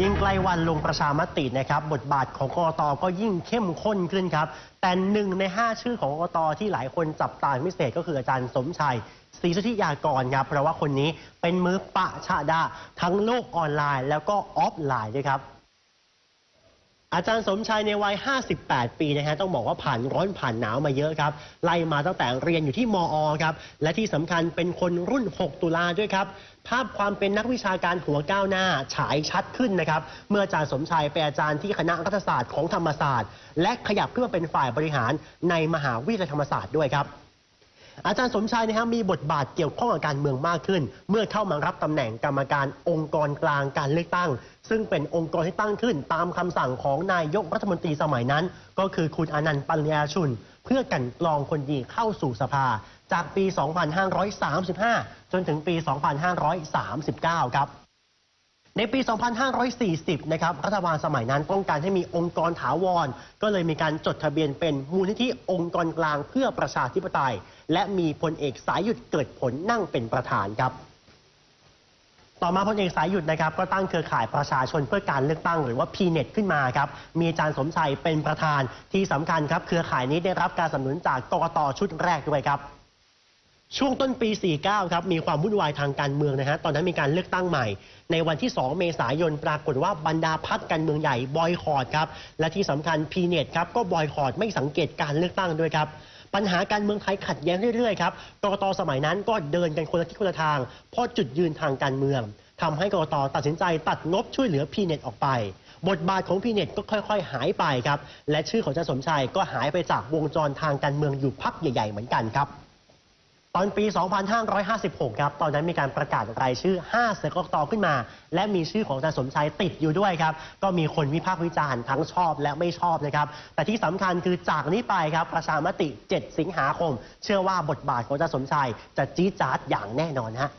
ยิ่งใกล้วันลงประชามตินะครับ บทบาทของกอตก็ยิ่งเข้มข้นขึ้นครับ แต่หนึ่งใน 5 ชื่อของกอตที่หลายคนจับตาพิเศษก็คืออาจารย์สมชัยศรีสุธิยากรครับ เพราะว่าคนนี้เป็นมือปะชะดา ทั้งโลกออนไลน์แล้วก็ออฟไลน์ด้วยครับ อาจารย์สมชัยในวัย 58 ปีนะฮะต้องบอกว่าผ่านร้อนผ่านหนาวมาเยอะครับไล่มาตั้งแต่เรียนอยู่ที่มอครับและที่สำคัญเป็นคนรุ่น 6 ตุลาด้วยครับ ภาพความเป็นนักวิชาการหัวก้าวหน้าฉายชัดขึ้นนะครับ เมื่ออาจารย์สมชัยเป็นอาจารย์ที่คณะรัฐศาสตร์ของธรรมศาสตร์ และขยับขึ้นมาเป็นฝ่ายบริหารในมหาวิทยาลัยธรรมศาสตร์ด้วยครับ อาจารย์สมชายนะครับมีบทบาทเกี่ยวข้องกับการเมืองมากขึ้น เมื่อเข้ามารับตำแหน่งกรรมการองค์กรกลางการเลือกตั้ง ซึ่งเป็นองค์กรที่ตั้งขึ้น ตามคำสั่งของนายกรัฐมนตรีสมัยนั้น ก็คือคุณอนันต์ปัญญาชุน เพื่อกันกรองคนดีเข้าสู่สภา จากปี 2535 จนถึงปี 2539 ครับ ในปี 2540 นะครับ รัฐบาลสมัยนั้นต้องการให้มีองค์กรถาวร ก็เลยมีการจดทะเบียนเป็นมูลนิธิองค์กรกลางเพื่อประชาธิปไตย และมีพลเอกสายหยุดเกิดผลนั่งเป็นประธานครับ ต่อมาพลเอกสายหยุดนะครับก็ตั้งเครือข่ายประชาชนเพื่อการเลือกตั้งหรือว่า PNET ขึ้นมาครับ มีอาจารย์สมชัยเป็นประธานที่สำคัญครับ เครือข่ายนี้ได้รับการสนับสนุนจากกกตชุดแรกด้วยครับ ช่วงต้นปี 49 ครับ มีความวุ่นวายทางการเมืองนะฮะ ตอนนั้นมีการเลือกตั้งใหม่ ในวันที่ 2 เมษายน ปรากฏว่าบรรดาพักการเมืองใหญ่บอยคอรดครับ และที่สำคัญพีเน็ตครับ ก็บอยคอรดไม่สังเกตการเลือกตั้งด้วยครับ ปัญหาการเมืองไทยขัดแย้งเรื่อยๆครับกกตสมัยนั้นก็เดินกันคนละทิศคนละทาง เพราะจุดยืนทางการเมืองทำให้กกตตัดสินใจตัดงบช่วยเหลือพีเน็ตออกไป บทบาทของพีเน็ตก็ค่อยๆ หายไปครับ และชื่อของอาจารย์สมชัยก็หายไปจากวงจรทางการเมืองอยู่พักใหญ่ ๆ เหมือนกันครับ อนปี 2556 ครับ ตอนนั้นมีการประกาศรายชื่อ 5 เสือกกตขึ้นมา และมีชื่อของอาจารย์สมชัยติดอยู่ด้วยครับ ก็มีคนวิพากษ์วิจารณ์ทั้งชอบและไม่ชอบนะครับ แต่ที่สำคัญคือจากนี้ไปครับ ประชามติ 7 สิงหาคม เชื่อว่าบทบาทของอาจารย์สมชัยจะจี๊ดจ๊าดอย่างแน่นอนฮะ